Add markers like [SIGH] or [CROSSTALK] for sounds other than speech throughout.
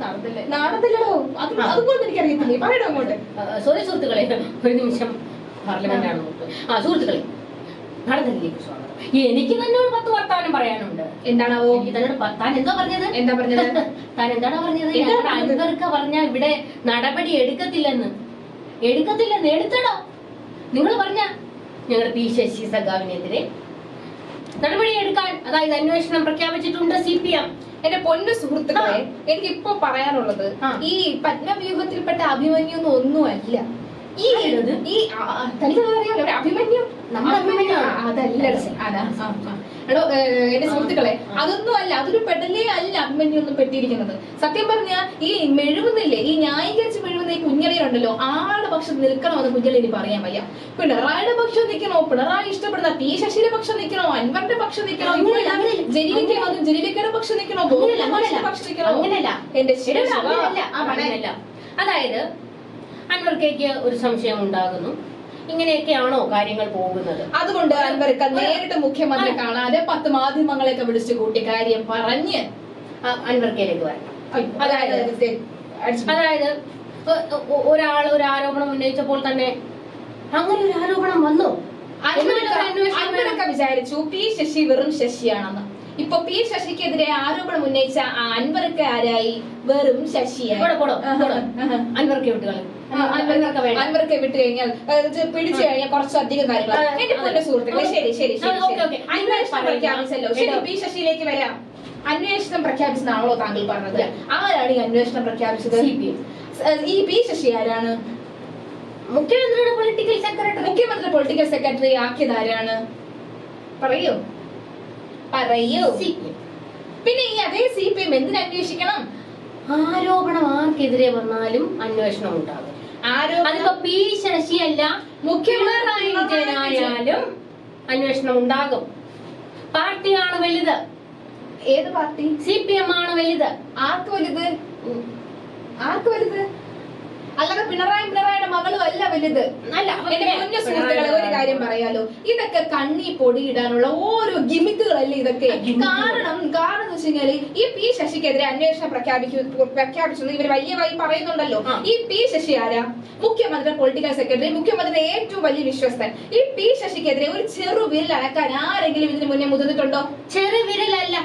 നടത്തില്ലടോ അത് അതുപോലെ എനിക്കറിയത്തില്ലേ പറയടോ അങ്ങോട്ട്. സോറി സുഹൃത്തുക്കളെ. ഒരു നിമിഷം. പാർലമെന്റാണ് ആ. സുഹൃത്തുക്കളെ. നടന്നിലേക്ക് സ്വാഗതം. എനിക്ക് തന്നെ ഒരു പത്ത് വർത്തമാനം പറയാനുണ്ട്. എന്താണാവോ? തന്നോട് താൻ എന്താ പറഞ്ഞത്? എന്താ പറഞ്ഞത്? [LAUGHS] താൻ എന്താണ് പറഞ്ഞത്? ഞങ്ങളുടെ? അൻവർക്ക പറഞ്ഞ ഇവിടെ നടപടി എടുക്കത്തില്ലെന്ന്. എടുക്കത്തില്ലെന്ന്. എടുത്തടോ. നിങ്ങൾ പറഞ്ഞ ഞങ്ങളുടെ പി ശശി സഖാവിനെതിരെ നടപടി എടുക്കാൻ അതായത് അന്വേഷണം പ്രഖ്യാപിച്ചിട്ടുണ്ട് സി പി എം എന്റെ പൊന്നു സുഹൃത്തുക്കളെ എനിക്ക് ഇപ്പൊ പറയാനുള്ളത്. ഈ പത്മവ്യൂഹത്തിൽപ്പെട്ട അഭിമന്യു ഒന്നും ഒന്നുമല്ല ഈ? ഈ അറിയാലോ ഒരു അഭിമന്യു നമ്മുടെ? അതല്ല. എടോ എന്റെ സുഹൃത്തുക്കളെ. അതൊന്നും അല്ല അതൊരു പെടലേ അല്ല അഭിമന്യു ഒന്നും പെട്ടിരിക്കുന്നത് സത്യം പറഞ്ഞാൽ ഈ മെഴുകുന്നില്ലേ ഈ ന്യായീകരിച്ച് മെഴുകുന്ന ഈ കുഞ്ഞളിയുണ്ടല്ലോ ആരുടെ പക്ഷം നിൽക്കണമെന്ന് കുഞ്ഞളി ഇനി പറയാൻ വയ്യ. പിണറായിയുടെ പക്ഷം നിൽക്കണോ? പിണറായി ഇഷ്ടപ്പെടുന്ന പി ശശിയുടെ പക്ഷം നിൽക്കണോ? അൻവറിന്റെ പക്ഷം നിൽക്കണോ. ജലീലിക്ക വന്നു ജലീലിക്കയുടെ പക്ഷം നിൽക്കണോ? പക്ഷം നിൽക്കണോ? എന്റെ അതായത് അൻവർക്കേക്ക് ഒരു സംശയം ഉണ്ടാകുന്നു. ഇങ്ങനെയൊക്കെയാണോ കാര്യങ്ങൾ പോകുന്നത്? അതുകൊണ്ട് അൻവർക്ക് നേരിട്ട് മുഖ്യമന്ത്രി കാണാതെ പത്ത് മാധ്യമങ്ങളെയൊക്കെ വിളിച്ചു കൂട്ടി കാര്യം പറഞ്ഞ് അൻവർക്കയിലേക്ക് വരണം. അതായത് അതായത് ഒ- ഒരാൾ ഒരു ആരോപണം ഉന്നയിച്ചപ്പോൾ തന്നെ അങ്ങനെ ഒരു ആരോപണം വന്നു. അൻവരൊക്കെ വിചാരിച്ചു. പി ശശി വെറും ശശിയാണെന്ന്. ഇപ്പൊ പി ശശിക്കെതിരെ ആരോപണം ഉന്നയിച്ച ആ അൻവർക്ക് ആരായി? വെറും ശശിയായി. അൻവർക്ക് വിട്ട് കളയും അൻവർക്ക് വിട്ടു കഴിഞ്ഞാൽ പിടിച്ചു കഴിഞ്ഞാൽ കുറച്ചധികം കാര്യങ്ങൾ എന്റെ പൊന്നു സുഹൃത്തുക്കളെ ശരി ശരി. അന്വേഷണം. പ്രഖ്യാപിച്ചല്ലോ. ശരി. പി ശശിയിലേക്ക് വരാം. അന്വേഷണം പ്രഖ്യാപിച്ചതാണല്ലോ താങ്കൾ പറഞ്ഞത്. ആരാണ് ഈ അന്വേഷണം പ്രഖ്യാപിച്ചത്? CPM. ഈ പി ശശി ആരാണ്? മുഖ്യമന്ത്രിയുടെ പൊളിറ്റിക്കൽ സെക്രട്ടറി മുഖ്യമന്ത്രി പൊളിറ്റിക്കൽ സെക്രട്ടറി ആക്കിയത് ആരാണ്? പറയൂ. പറയൂ. പിന്നെ ഈ അതേ സി പി എം എന്തിനു അന്വേഷിക്കണം? ആരോപണം ആർക്കെതിരെ വന്നാലും അന്വേഷണം ഉണ്ടാകും. അതിപ്പോ പി ശശിയല്ല മുഖ്യമന്ത്രി വിജയനായാലും അന്വേഷണം ഉണ്ടാകും. പാർട്ടിയാണ് വലുത്. ഏത് പാർട്ടി? സി പി എം ആണ് വലുത്. ആർക്ക് വലുത്? ആർക്ക് വലുത്? അല്ലാതെ പിണറായി പിണറായിയുടെ മകളും അല്ല വലുത്. അല്ല എന്റെ മുന്നേ സുഹൃത്തുക്കളെ ഒരു കാര്യം പറയാലോ. ഇതൊക്കെ കണ്ണി പൊടിയിടാനുള്ള ഓരോ ഗിമിക്കുകളല്ലേ ഇതൊക്കെ? കാരണം കാരണം എന്ന് വെച്ച് കഴിഞ്ഞാൽ ഈ പി ശശിക്കെതിരെ അന്വേഷണം പ്രഖ്യാപിക്കു പ്രഖ്യാപിച്ചത് ഇവർ വലിയതായി പറയുന്നുണ്ടല്ലോ. ഈ പി ശശി ആരാ? മുഖ്യമന്ത്രി പൊളിറ്റിക്കൽ സെക്രട്ടറി മുഖ്യമന്ത്രിയുടെ ഏറ്റവും വലിയ വിശ്വസ്തൻ. ഈ പി ശശിക്കെതിരെ ഒരു ചെറു വിരൽ അനക്കാൻ ആരെങ്കിലും ഇതിന് മുന്നേ മുതിർന്നിട്ടുണ്ടോ? ചെറു വിരലല്ല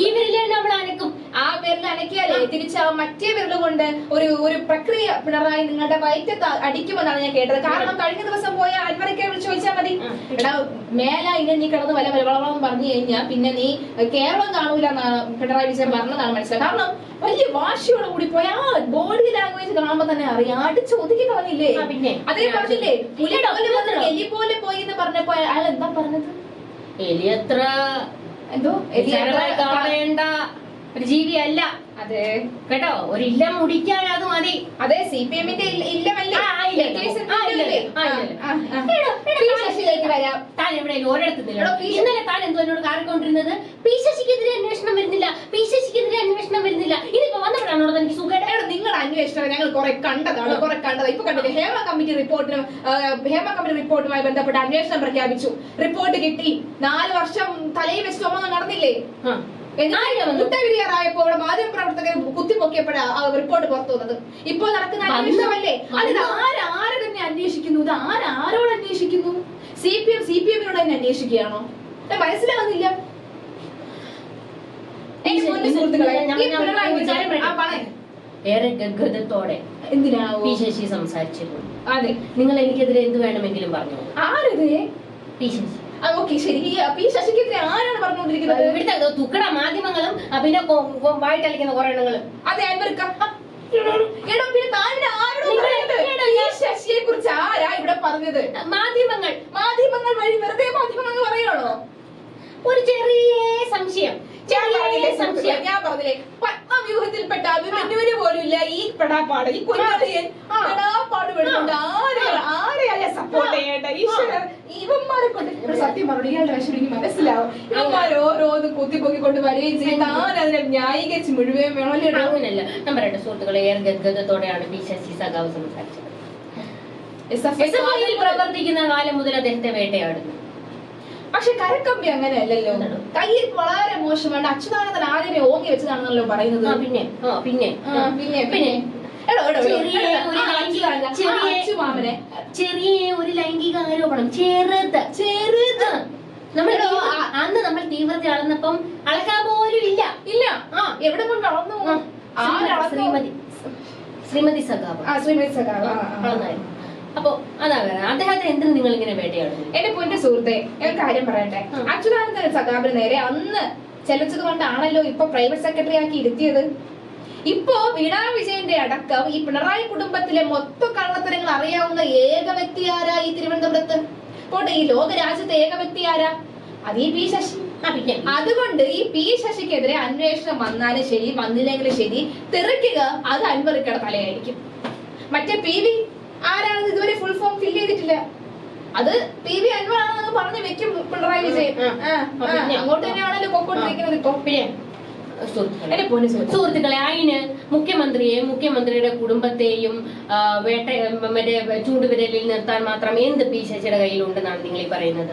ഈ വിരലേ നമ്മൾ അനക്കും. ആ വിരൽ അനക്കിയാലേ തിരിച്ച് ആ മറ്റേ വിരൽ കൊണ്ട് ഒരു ഒരു പ്രക്രിയ പിണറായി നിങ്ങളുടെ വയറ്റത്ത് അടിക്കുമെന്നാണ് ഞാൻ കേട്ടത്. കാരണം കഴിഞ്ഞ ദിവസം പോയ അൻവറക്കെ വിളിച്ച് ചോദിച്ചാൽ മതി. എടാ മേല ഇങ്ങനെ നീ കിടന്ന് വല്ല വലവളം പറഞ്ഞു കഴിഞ്ഞാൽ പിന്നെ നീ കേരളം കാണൂല എന്നാണ് പിണറായി വിജയൻ പറഞ്ഞതാണ് മനസ്സിലായത്. കാരണം വലിയ വാശിയോട് കൂടി പോയ ആ ബോഡി ലാംഗ്വേജ് കാണുമ്പോ തന്നെ അറിയാം. അടിച്ച് ഒതുക്കി കളഞ്ഞില്ലേ. അതേ പറഞ്ഞില്ലേ? പുലി വന്ന് എലി പോലെ പോയി എന്ന് പറഞ്ഞപ്പോ അയാൾ എന്താ പറഞ്ഞത്? എലി എത്ര എന്തോ? എലി കാണേണ്ട ഒരു ജീവിയല്ല. അതെ കേട്ടോ? ഒരു ഇല്ല മുടിക്കാൻ അത് മതി. അതെ സി പി എമ്മിന്റെ താൻ ഇന്നലെ താൻ എന്തോ എന്നോട് കാറിക്കൊണ്ടിരുന്നത്? പി ശശിക്കെതിരെ അന്വേഷണം വരുന്നില്ല. പി ശശിക്കെതിരെ അന്വേഷണം വരുന്നില്ല. ഇതിപ്പോ വന്നപ്പോഴാണോ എനിക്ക് സുഖം? നിങ്ങൾ അന്വേഷണം ഞങ്ങൾ കുറെ കണ്ടതാണ്. കുറെ കണ്ടത്. ഇപ്പൊ കണ്ടില്ലേ? ഹേമ കമ്മിറ്റി റിപ്പോർട്ടിനും ഹേമ കമ്മിറ്റി റിപ്പോർട്ടുമായി ബന്ധപ്പെട്ട് അന്വേഷണം പ്രഖ്യാപിച്ചു. റിപ്പോർട്ട് കിട്ടി. നാല് വർഷം തലയിൽ വെച്ച് ചുമന്ന് നടന്നില്ലേ? ആരാ വന്നു? മുട്ടവിരിയാറായപ്പോ ഇവിടെ മാധ്യമ പ്രവർത്തകർ കുത്തിപ്പൊക്കിയപ്പോഴാ റിപ്പോർട്ട് പുറത്തു വന്നത്. ഇപ്പൊ നടക്കുന്ന. അന്വേഷണമല്ലേ? അത് വന്നു. ആരാരെ തന്നെ അന്വേഷിക്കുന്നു? ഇത് ആരാരോട് അന്വേഷിക്കുന്നു? C P M C P എമ്മിനോട് തന്നെ അന്വേഷിക്കുകയാണോ? മനസ്സിലാകുന്നില്ല. ഏറെ എന്തിനാ പി ശശി സംസാരിച്ചിരുന്നു. അതെ. നിങ്ങൾ എനിക്കെതിരെ എന്ത് വേണമെങ്കിലും പറഞ്ഞു ആരത് ഓക്കെ ശരി. ഈ ശശിക്കെതിരെ ആരാണ് പറഞ്ഞുകൊണ്ടിരിക്കുന്നത്? ഇവിടുത്തെ തുക്കട മാധ്യമങ്ങളും പിന്നെ വായിട്ടളിക്കുന്ന കുറെ എണ്ണങ്ങളും അതെ അൻവർക്ക എടോ പിന്നെ താനിവിടെ ആരോട് ഈ ശശിയെ കുറിച്ച് ആരാ ഇവിടെ പറഞ്ഞത്? മാധ്യമങ്ങൾ. മാധ്യമങ്ങൾ വഴി വെറുതെ മാധ്യമങ്ങൾ പറയണോ ഒരു ചെറിയ സംശയം. ചെറിയ സംശയം. ഞാൻ പറഞ്ഞില്ലേ? പത്മവ്യൂഹത്തിൽപ്പെട്ട അഭിമന്യുവിന് പോലുമില്ല ഈ പെടാപ്പാട് ഈ കുഞ്ഞറിയൻ. പെടാപ്പാട് പെടുന്നുണ്ട് സപ്പോർട്ട് ചെയ്യേണ്ട ഇവന്മാരെ കൊണ്ട് ഇവിടെ സത്യം പറഞ്ഞു ഇയാളുടെ വിഷയം എനിക്ക് മനസ്സിലാവും. ഇവന്മാർ ഓരോന്ന് കുത്തിപ്പൊക്കിക്കൊണ്ട് വരികയും ചെയ്യും. താൻ അതിനെ ന്യായീകരിച്ച് മുഴുവൻ വേണമല്ലോ അങ്ങനല്ല ഞാൻ പറയട്ടെ സുഹൃത്തുക്കളെ ഏറെ ഗദ്ഗതത്തോടെയാണ് പി ശശി സഖാവ് സംസാരിച്ചത്. പ്രവർത്തിക്കുന്ന കാലം മുതൽ അദ്ദേഹത്തെ വേട്ടയാടുന്നു. പക്ഷെ കരക്കമ്പി അങ്ങനെയല്ലല്ലോ. അല്ലല്ലോ കയ്യിൽ വളരെ മോശമാണ് അച്യുതാനന്ദൻ ആദ്യമേ ഓങ്ങി വെച്ചതാണെന്നല്ലോ പറയുന്നത് പിന്നെ. പിന്നെ. പിന്നെ പിന്നെ. ചെറിയ ഒരു ലൈംഗിക ആരോപണം. ചെറുത്. ചെറുത്. നമ്മൾ അന്ന് നമ്മൾ തീവ്രത അളന്നപ്പം അളക്കാൻ പോലും ഇല്ല. ഇല്ല. ആ. എവിടെ കൊണ്ട് അളന്നു ശ്രീമതി ശ്രീമതി സഖാവ്. ആ ശ്രീമതി സഖാവ്. അളന്നായിരുന്നു അപ്പൊ അതാ വേറെ അദ്ദേഹത്തെ എന്തിനു നിങ്ങൾ ഇങ്ങനെ വേട്ടയാടുന്നു? എന്റെ പൊന്റെ സുഹൃത്തെ ഞാൻ കാര്യം പറയട്ടെ? അച്യുതാനന്ദ സഖാബിന് നേരെ അന്ന് ചെലച്ചത് കൊണ്ടാണല്ലോ ഇപ്പൊ പ്രൈവറ്റ് സെക്രട്ടറി ആക്കി ഇരുത്തിയത്. ഇപ്പോ വീണാ വിജയന്റെ അടക്കം ഈ പിണറായി കുടുംബത്തിലെ മൊത്ത കള്ളത്തരങ്ങൾ അറിയാവുന്ന ഏക വ്യക്തി ആരാ ഈ തിരുവനന്തപുരത്ത്? പോട്ടെ ഈ ലോക രാജ്യത്തെ ഏക വ്യക്തി ആരാ? അത് ഈ പി ശശി. അതുകൊണ്ട് ഈ പി ശശിക്കെതിരെ അന്വേഷണം വന്നാലും ശരി വന്നില്ലെങ്കിലും ശരി തെറിക്കുക അത് അൻവറിക്കട തലയായിരിക്കും. മറ്റേ പി വി ആരാണ് ഇതുവരെ ഫുൾ ഫോം ഫിൽ ചെയ്തിട്ടില്ല. അത് പി വി അൻവർ ആണെന്ന് പറഞ്ഞു വെക്കും പിണറായി വിജയൻ? അങ്ങോട്ട് തന്നെയാണല്ലോ പൊക്കോണ്ടിരിക്കുന്നത് ഇപ്പൊ. സുഹൃത്തുക്കളെ. എന്റെ പൊന്നു സുഹൃത്തുക്കളെ അതിന് മുഖ്യമന്ത്രിയെ മുഖ്യമന്ത്രിയുടെ കുടുംബത്തെയും വേട്ട മറ്റേ ചൂണ്ടുവിരലിൽ നിർത്താൻ മാത്രം എന്ത് പി ശശിയുടെ കയ്യിലുണ്ടെന്നാണ് നിങ്ങൾ ഈ പറയുന്നത്?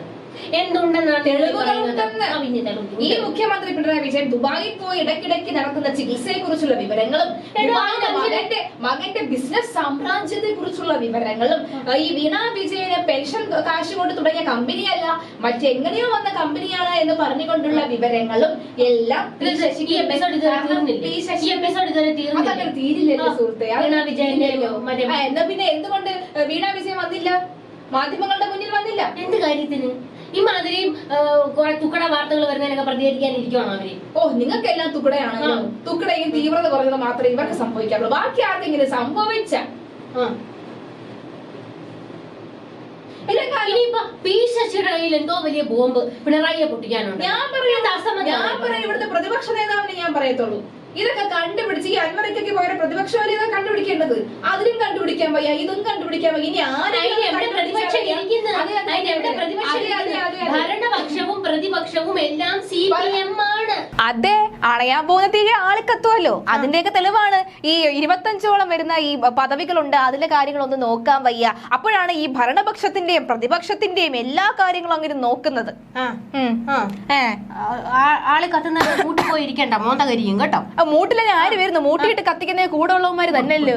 ഈ മുഖ്യമന്ത്രി പിണറായി വിജയൻ ദുബായിൽ പോയി ഇടക്കിടക്ക് നടക്കുന്ന ചികിത്സയെ കുറിച്ചുള്ള വിവരങ്ങളും മകന്റെ മകന്റെ ബിസിനസ് കുറിച്ചുള്ള വിവരങ്ങളും. ഈ വീണ വിജയന് പെൻഷൻ കാശ് കൊണ്ട് തുടങ്ങിയ കമ്പനിയല്ല മറ്റെങ്ങനെയോ വന്ന കമ്പനിയാണ് എന്ന് പറഞ്ഞുകൊണ്ടുള്ള വിവരങ്ങളും എല്ലാം ഈ എപ്പിസോഡ് അതങ്ങനെ തീരില്ലല്ലോ. സുഹൃത്തെ. എന്നാ പിന്നെ എന്തുകൊണ്ട് വീണ വിജയൻ വന്നില്ല? മാധ്യമങ്ങളുടെ മുന്നിൽ വന്നില്ല? എന്ത് കാര്യത്തിന്? ഈ മാതിരി കുറെ തുക്കട വാർത്തകൾ വരുന്നതിനൊക്കെ പ്രതികരിക്കാൻ ഇരിക്കുവാണോ അവർ? ഓ നിങ്ങൾക്കെല്ലാം തുക്കടയാണല്ലോ. തുക്കടയാണ് തുക്കടയും തീവ്രത കുറഞ്ഞത് മാത്രമേ ഇവർക്ക് സംഭവിക്കാറുള്ളൂ. ബാക്കി ആർക്കെങ്കിലും സംഭവിച്ച പി ശശിയുടെ കയ്യിൽ എന്തോ വലിയ ബോംബ് പിണറായിയെ പൊട്ടിക്കാനുണ്ട്. ഞാൻ പറയുന്നത് ഇത് ഞാൻ പറയാം ഇവിടുത്തെ പ്രതിപക്ഷ നേതാവിനെ ഞാൻ പറയത്തുള്ളൂ. ഇതൊക്കെ കണ്ടുപിടിച്ച് ഈ അൻവറയ്ക്കൊക്കെ പകരം പ്രതിപക്ഷ വരെ കണ്ടുപിടിക്കേണ്ടത്? അതിലും കണ്ടുപിടിക്കാൻ വയ്യ ഇതും കണ്ടുപിടിക്കാൻ വയ്യ. ഇനി അതിന് അതിന്? അതെ. ഭരണപക്ഷവും പ്രതിപക്ഷവും എല്ലാം സി പി എം ആണ് അതെ അണയാൻ പോകുന്ന തീരെ ആളിക്കത്തുമല്ലോ അതിന്റെയൊക്കെ തെളിവാണ്. ഈ ഇരുപത്തഞ്ചോളം വരുന്ന ഈ പദവികളുണ്ട്. അതിലെ കാര്യങ്ങളൊന്നും നോക്കാൻ വയ്യ. അപ്പോഴാണ് ഈ ഭരണപക്ഷത്തിന്റെയും പ്രതിപക്ഷത്തിന്റെയും എല്ലാ കാര്യങ്ങളും അങ്ങനെ നോക്കുന്നത്. ഉം. ഏ. ആൾ കത്തുന്ന കൂട്ടി പോയി ഇരിക്കണ്ട മോന്ത കരിയും കേട്ടോ. ആ മൂട്ടിലെ ആര് വരുന്നു? മൂട്ടിയിട്ട് കത്തിക്കുന്ന കൂടെ ഉള്ളവന്മാര് തന്നെയല്ലോ?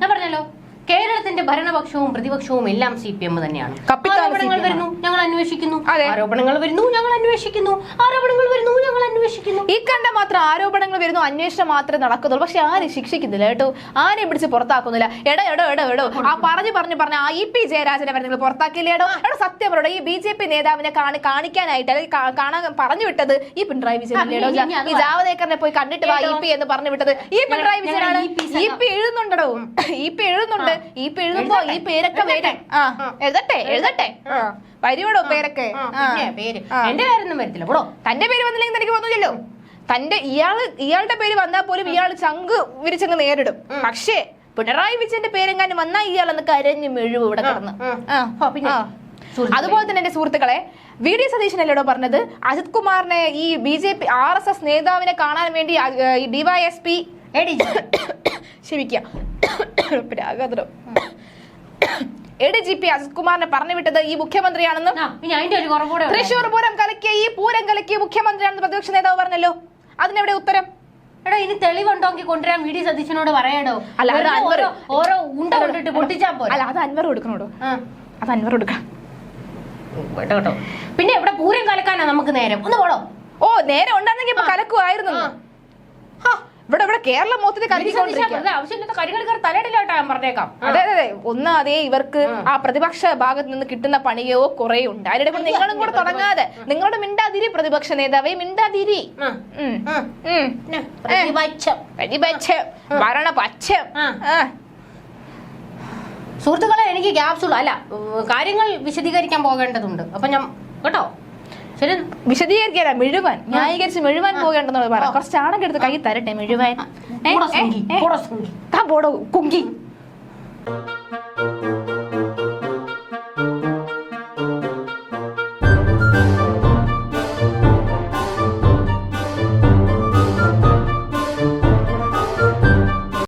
ഞാൻ പറഞ്ഞല്ലോ കേരളത്തിന്റെ ഭരണപക്ഷവും പ്രതിപക്ഷവും എല്ലാം സി പി എം തന്നെയാണ്. ആരോപണങ്ങൾ വരുന്നു? ഞങ്ങൾ അന്വേഷിക്കുന്നു. ആരോപണങ്ങൾ വരുന്നു? ഞങ്ങൾ അന്വേഷിക്കുന്നു. ആരോപണങ്ങൾ വരുന്നു? അന്വേഷിക്കുന്നു. ഈ കണ്ട മാത്രം ആരോപണങ്ങൾ വരുന്നു അന്വേഷണം മാത്രമേ നടക്കുന്നുള്ളൂ. പക്ഷെ ആരും ശിക്ഷിക്കുന്നില്ല കേട്ടോ. ആരെയും പിടിച്ച് പുറത്താക്കുന്നില്ല. എടോ എടോ എടോ എടോ. ആ പറഞ്ഞു പറഞ്ഞു പറഞ്ഞ ആ ഇ പി ജയരാജനെ വരെ നിങ്ങൾ പുറത്താക്കിയില്ലേ എടോ? എടോ സത്യം പറയടോ ഈ ബി ജെ പി നേതാവിനെ കാണി കാണിക്കാനായിട്ട് അല്ലെങ്കിൽ കാണാൻ പറഞ്ഞു വിട്ടത് ഈ പിണറായി അത് ഈ ജാവദേക്കറിനെ പോയി കണ്ടിട്ട് വാ ഇ പി എന്ന് പറഞ്ഞു വിട്ടത്. ഈ പിണറായി വിജയനാണ് ഇ പി എഴുതുന്നുണ്ടോ ഇ പി എഴുതുന്നുണ്ട്. ഇ പി എഴുതുമ്പോ ഈ പേരൊക്കെ വരും. ആ എഴുതട്ടെ എഴുതട്ടെ. ആ. വരുവോടോ പേരൊക്കെ? പേര്. എന്റെ പേരൊന്നും വരത്തില്ല. പോടോ. തന്റെ പേര് വന്നില്ലെങ്കിൽ തനിക്ക് വന്നില്ലല്ലോ. തന്റെ ഇയാൾ ഇയാളുടെ പേര് വന്നാൽ പോലും ഇയാൾ ചങ്ക് വിരിച്ചങ്ങ് നേരിടും. പക്ഷേ പിണറായി വിജയന്റെ പേരെങ്ങാനും വന്നാ ഇയാൾ എന്ന് കരഞ്ഞു മെഴുവ് ഇവിടെ കിടന്ന്. അതുപോലെ തന്നെ എന്റെ സുഹൃത്തുക്കളെ വി ഡി സതീശനല്ലോടോ പറഞ്ഞത്? അജിത് കുമാറിനെ ഈ B J P R S S നേതാവിനെ കാണാൻ വേണ്ടി ഡിവൈഎസ്പി എടി. ക്ഷമിക്കാം. [COUGHS] A D G P Ajith കുമാറിനെ പറഞ്ഞു വിട്ടത് ഈ മുഖ്യമന്ത്രിയാണെന്നും. തൃശൂർ പൂരം കലക്കിയ ഈ പൂരം കലക്കിയ മുഖ്യമന്ത്രിയാണെന്ന് പ്രതിപക്ഷ നേതാവ് പറഞ്ഞല്ലോ. അതിനെവിടെ ഉത്തരം? എടാ ഇനി തെളിവുണ്ടോങ്കിൽ കൊണ്ടുവരാൻ വി ഡി സതീശനോട് പറയടോ. അല്ല, ഓരോ- ഉണ്ട കൊണ്ടിട്ട് പൊട്ടിച്ചാ പോലെ അല്ല അത് അൻവർ കൊടുക്കണോടോ? അത് അൻവർ കൊടുക്കണം കേട്ടോ കേട്ടോ. പിന്നെ ഇവിടെ പൂരം കലക്കാനാ നമുക്ക് നേരം? ഒന്ന് പോടോ. ഓ നേരം ഉണ്ടായിരുന്നെങ്കിൽ ഇപ്പൊ കലക്കുമായിരുന്നു ഹാ, ഇവിടെ ഇവിടെ കേരളം മൊത്തത്തിൽ അതെ അതെ അതെ. അതേ ഇവർക്ക് ആ. പ്രതിപക്ഷ ഭാഗത്ത് നിന്ന് കിട്ടുന്ന പണിയോ കുറെ ഉണ്ട് അതിനിടെ നിങ്ങളും കൂടെ തുടങ്ങാതെ നിങ്ങളുടെ മിണ്ടാതിരി പ്രതിപക്ഷ നേതാവേ മിണ്ടാതിരി. പ്രതിപക്ഷം. ഭരണപക്ഷം. സുഹൃത്തുക്കളെ എനിക്ക് ക്യാപ്സൂൾ അല്ല കാര്യങ്ങൾ വിശദീകരിക്കാൻ പോകേണ്ടതുണ്ട്. അപ്പൊ ഞാൻ കേട്ടോ? ശരി വിശദീകരിക്കാനാ മുഴുവൻ. ന്യായീകരിച്ച് മുഴുവൻ പോകേണ്ടെന്നുള്ളത് പറയാം. കുറച്ച് ചാണകം എടുത്ത് കൈ തരട്ടെ മുഴുവൻ. താൻ പോടോ കുങ്കി.